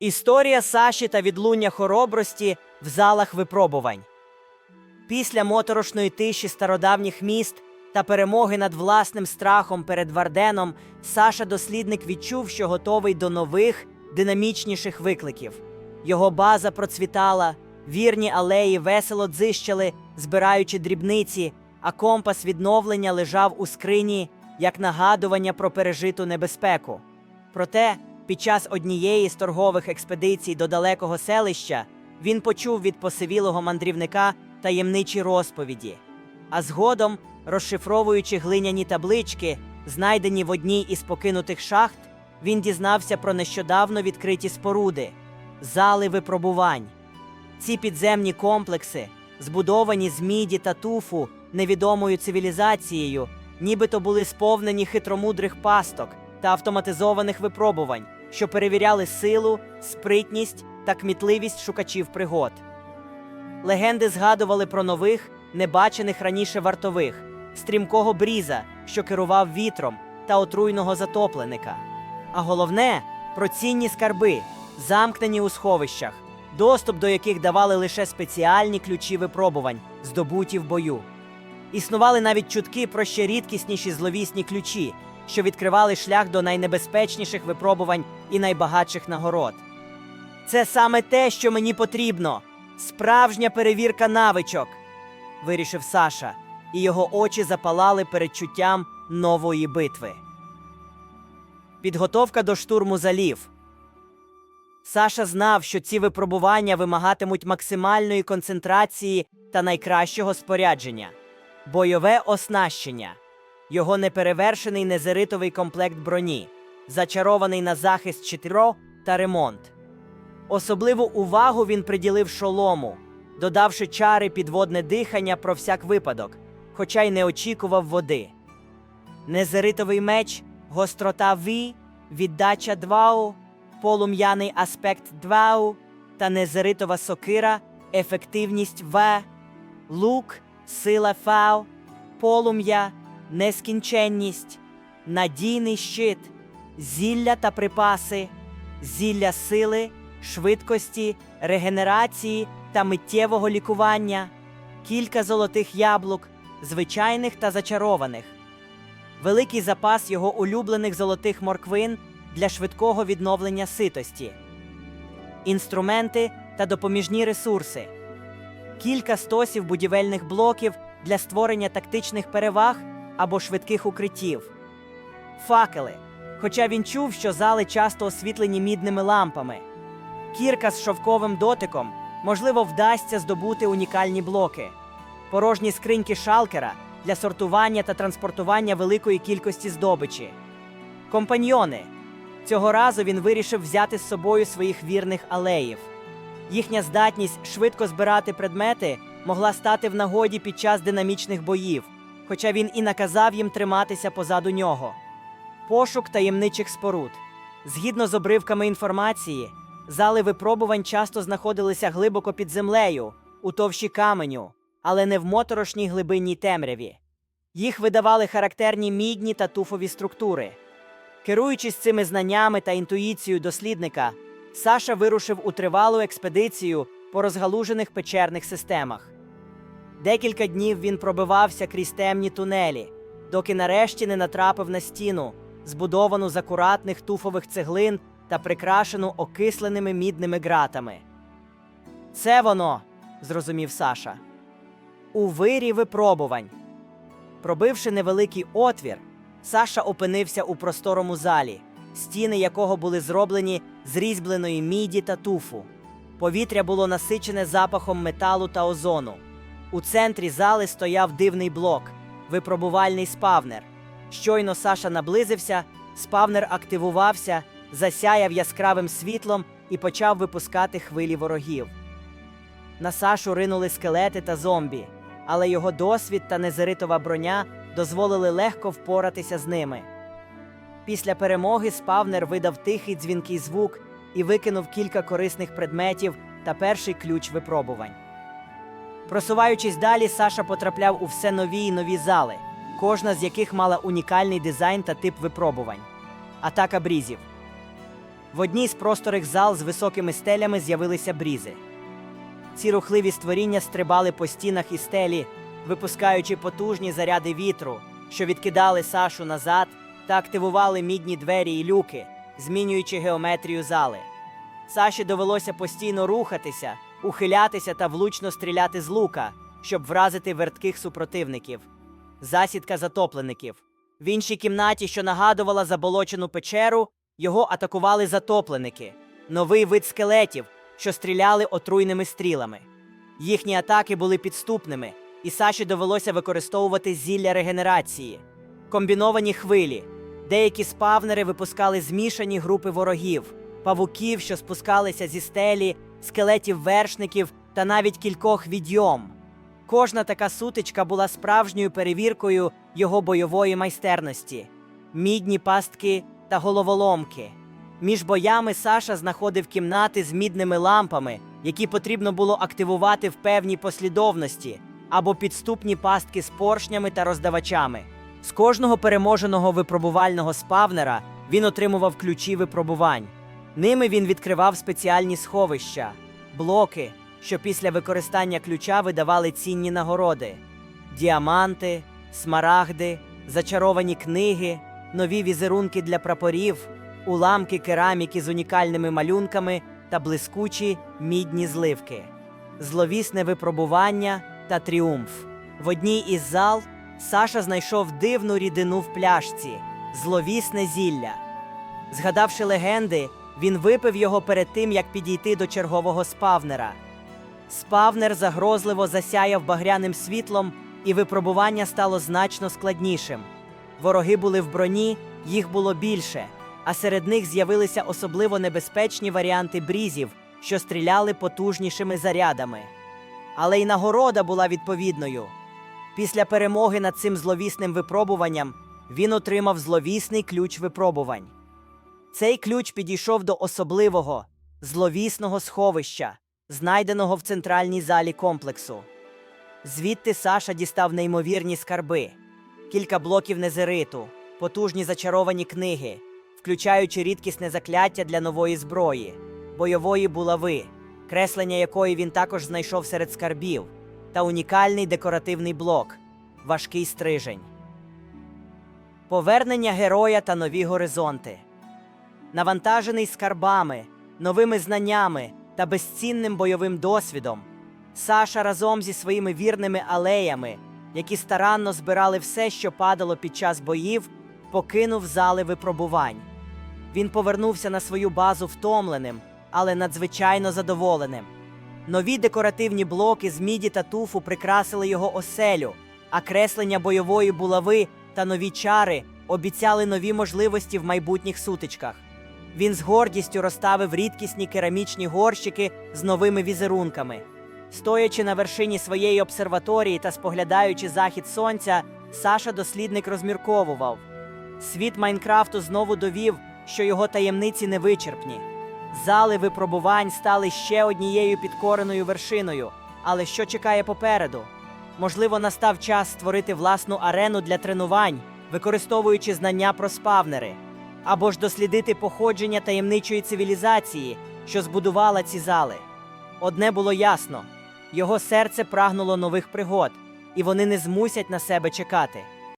Історія Саші та відлуння хоробрості в залах випробувань. Після моторошної тиші стародавніх міст та перемоги над власним страхом перед Варденом, Саша дослідник відчув, що готовий до нових, динамічніших викликів. Його база процвітала, вірні алеї весело дзищали, збираючи дрібниці, а компас відновлення лежав у скрині як нагадування про пережиту небезпеку. Проте, під час однієї з торгових експедицій до далекого селища він почув від посивілого мандрівника таємничі розповіді, а згодом, розшифровуючи глиняні таблички, знайдені в одній із покинутих шахт, він дізнався про нещодавно відкриті споруди зали випробувань. Ці підземні комплекси, збудовані з міді та туфу невідомою цивілізацією, нібито були сповнені хитромудрих пасток та автоматизованих випробувань, що перевіряли силу, спритність та кмітливість шукачів пригод. Легенди згадували про нових, небачених раніше вартових, стрімкого бріза, що керував вітром, та отруйного затопленика. А головне про цінні скарби, замкнені у сховищах, доступ до яких давали лише спеціальні ключі випробувань, здобуті в бою. Існували навіть чутки про ще рідкісніші зловісні ключі, що відкривали шлях до найнебезпечніших випробувань і найбагатших нагород. Це саме те, що мені потрібно. Справжня перевірка навичок, вирішив Саша, і його очі запалали передчуттям нової битви. Підготовка до штурму залів. Саша знав, що ці випробування вимагатимуть максимальної концентрації та найкращого спорядження, бойове оснащення, його неперевершений незеритовий комплект броні, зачарований на захист чотиро та ремонт. Особливу увагу він приділив шолому, додавши чари підводне дихання про всяк випадок, хоча й не очікував води. Незеритовий меч, гострота ві, віддача двау, полум'яний аспект двау та незеритова сокира, ефективність в, лук, сила фау, полум'я, нескінченність, надійний щит, зілля та припаси, зілля сили, швидкості, регенерації та миттєвого лікування, кілька золотих яблук, звичайних та зачарованих, великий запас його улюблених золотих морквин для швидкого відновлення ситості, інструменти та допоміжні ресурси, кілька стосів будівельних блоків для створення тактичних переваг або швидких укриттів, факели. Хоча він чув, що зали часто освітлені мідними лампами, кірка з шовковим дотиком, можливо, вдасться здобути унікальні блоки, порожні скриньки шалкера для сортування та транспортування великої кількості здобичі. Компаньйони. Цього разу він вирішив взяти з собою своїх вірних алеїв. Їхня здатність швидко збирати предмети могла стати в нагоді під час динамічних боїв, хоча він і наказав їм триматися позаду нього. Пошук таємничих споруд. Згідно з обривками інформації, зали випробувань часто знаходилися глибоко під землею, у товщі каменю, але не в моторошній глибинній темряві. Їх видавали характерні мідні та туфові структури. Керуючись цими знаннями та інтуїцією дослідника, Саша вирушив у тривалу експедицію по розгалужених печерних системах. Декілька днів він пробивався крізь темні тунелі, доки нарешті не натрапив на стіну, збудовану з акуратних туфових цеглин та прикрашену окисленими мідними ґратами. Це воно, зрозумів Саша. У вирі випробувань. Пробивши невеликий отвір, Саша опинився у просторому залі, стіни якого були зроблені з різьбленої міді та туфу. Повітря було насичене запахом металу та озону. У центрі зали стояв дивний блок випробувальний спавнер. Щойно Саша наблизився, спавнер активувався, засяяв яскравим світлом і почав випускати хвилі ворогів. На Сашу ринули скелети та зомбі, але його досвід та незеритова броня дозволили легко впоратися з ними. Після перемоги спавнер видав тихий дзвінкий звук і викинув кілька корисних предметів та перший ключ випробувань. Просуваючись далі, Саша потрапляв у все нові й нові зали, кожна з яких мала унікальний дизайн та тип випробувань. Атака брізів. В одній з просторих зал з високими стелями з'явилися брізи. Ці рухливі створіння стрибали по стінах і стелі, випускаючи потужні заряди вітру, що відкидали Сашу назад та активували мідні двері і люки, змінюючи геометрію зали. Саші довелося постійно рухатися, ухилятися та влучно стріляти з лука, щоб вразити вертких супротивників. Засідка затоплеників. В іншій кімнаті, що нагадувала заболочену печеру, його атакували затопленики, новий вид скелетів, що стріляли отруйними стрілами. Їхні атаки були підступними, і Саші довелося використовувати зілля регенерації. Комбіновані хвилі. Деякі спавнери випускали змішані групи ворогів, павуків, що спускалися зі стелі, скелетів вершників та навіть кількох відьом. Кожна така сутичка була справжньою перевіркою його бойової майстерності, мідні пастки та головоломки. Між боями Саша знаходив кімнати з мідними лампами, які потрібно було активувати в певній послідовності, або підступні пастки з поршнями та роздавачами. З кожного переможеного випробувального спавнера він отримував ключі випробувань. Ними він відкривав спеціальні сховища, блоки, що після використання ключа видавали цінні нагороди: діаманти, смарагди, зачаровані книги, нові візерунки для прапорів, уламки кераміки з унікальними малюнками та блискучі мідні зливки, зловісне випробування та тріумф. В одній із зал Саша знайшов дивну рідину в пляшці, зловісне зілля. Згадавши легенди, він випив його перед тим, як підійти до чергового спавнера. Спавнер загрозливо засяяв багряним світлом, і випробування стало значно складнішим. Вороги були в броні, їх було більше, а серед них з'явилися особливо небезпечні варіанти брізів, що стріляли потужнішими зарядами. Але й нагорода була відповідною. Після перемоги над цим зловісним випробуванням він отримав зловісний ключ випробувань. Цей ключ підійшов до особливого, зловісного сховища, знайденого в центральній залі комплексу. Звідти Саша дістав неймовірні скарби, кілька блоків незериту, потужні зачаровані книги, включаючи рідкісне закляття для нової зброї, бойової булави, креслення якої він також знайшов серед скарбів, та унікальний декоративний блок важкий стрижень. Повернення героя та нові горизонти. Навантажений скарбами, новими знаннями та безцінним бойовим досвідом, Саша разом зі своїми вірними алеями, які старанно збирали все, що падало під час боїв, покинув зали випробувань. Він повернувся на свою базу втомленим, але надзвичайно задоволеним. Нові декоративні блоки з міді та туфу прикрасили його оселю, а креслення бойової булави та нові чари обіцяли нові можливості в майбутніх сутичках. Він з гордістю розставив рідкісні керамічні горщики з новими візерунками. Стоячи на вершині своєї обсерваторії та споглядаючи захід сонця, Саша дослідник розмірковував. Світ Майнкрафту знову довів, що його таємниці невичерпні. Зали випробувань стали ще однією підкореною вершиною. Але що чекає попереду? Можливо, настав час створити власну арену для тренувань, використовуючи знання про спавнери, або ж дослідити походження таємничої цивілізації, що збудувала ці зали. Одне було ясно: його серце прагнуло нових пригод, і вони не змусять на себе чекати.